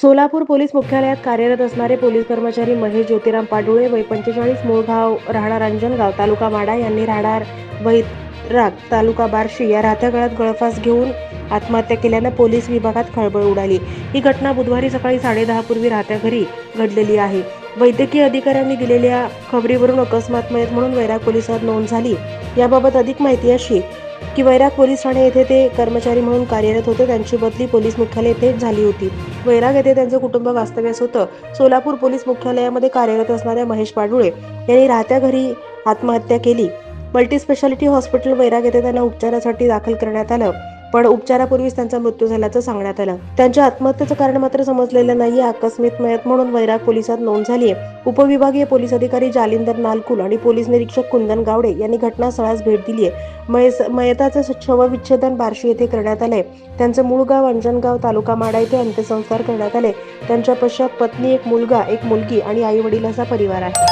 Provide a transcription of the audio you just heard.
Solapur police मुख्यालयात कार्यरत असणारे पोलीस कर्मचारी महेश ज्योतिराम पाडुळे वय पंचेचाळीस मूळ गाव राहणार अंजनगाव तालुका माडा यांनी राहणार वैराग तालुका बार्शी या राहत्या काळात गळफास घेऊन आत्महत्या केल्यानं पोलीस विभागात खळबळ उडाली. ही घटना बुधवारी सकाळी साडेदहा पूर्वी राहत्या घरी घडलेली आहे. वैद्यकीय अधिकाऱ्यांनी दिलेल्या खबरीवरून अकस्मात मयत म्हणून वैराग पोलिसात नोंद झाली. याबाबत अधिक माहिती अशी की वैराग पोलीस ठाणे येथे ते कर्मचारी म्हणून कार्यरत होते. त्यांची बदली पोलीस मुख्यालय येथे झाली होती. वैराग येथे त्यांचं कुटुंब वास्तव्यास होतं. सोलापूर पोलीस मुख्यालयामध्ये कार्यरत असणाऱ्या महेश पाडुळे यांनी राहत्या घरी आत्महत्या केली. मल्टी स्पेशालिटी हॉस्पिटल वैराग येथे त्यांना उपचारासाठी दाखल करण्यात आलं. पण उपचारापूर्वीच त्यांचा मृत्यू झाल्याचं सांगण्यात आलं. त्यांच्या आत्महत्येचं कारण मात्र समजलेलं नाही आकस्मित मयत म्हणून वैराग पोलिसात नोंद झाली आहे उपविभागीय पोलीस अधिकारी जालिंदर नालकुल आणि पोलीस निरीक्षक कुंदन गावडे यांनी घटनास्थळास भेट दिली आहे मयस मयताचं शवविच्छेदन बार्शी येथे करण्यात आलंय. त्यांचं मूळ गाव अंजनगाव तालुका माडा येथे अंत्यसंस्कार करण्यात आले. त्यांच्या पश्चात पत्नी एक मुलगा एक मुलगी आणि आई वडील असा परिवार आहे.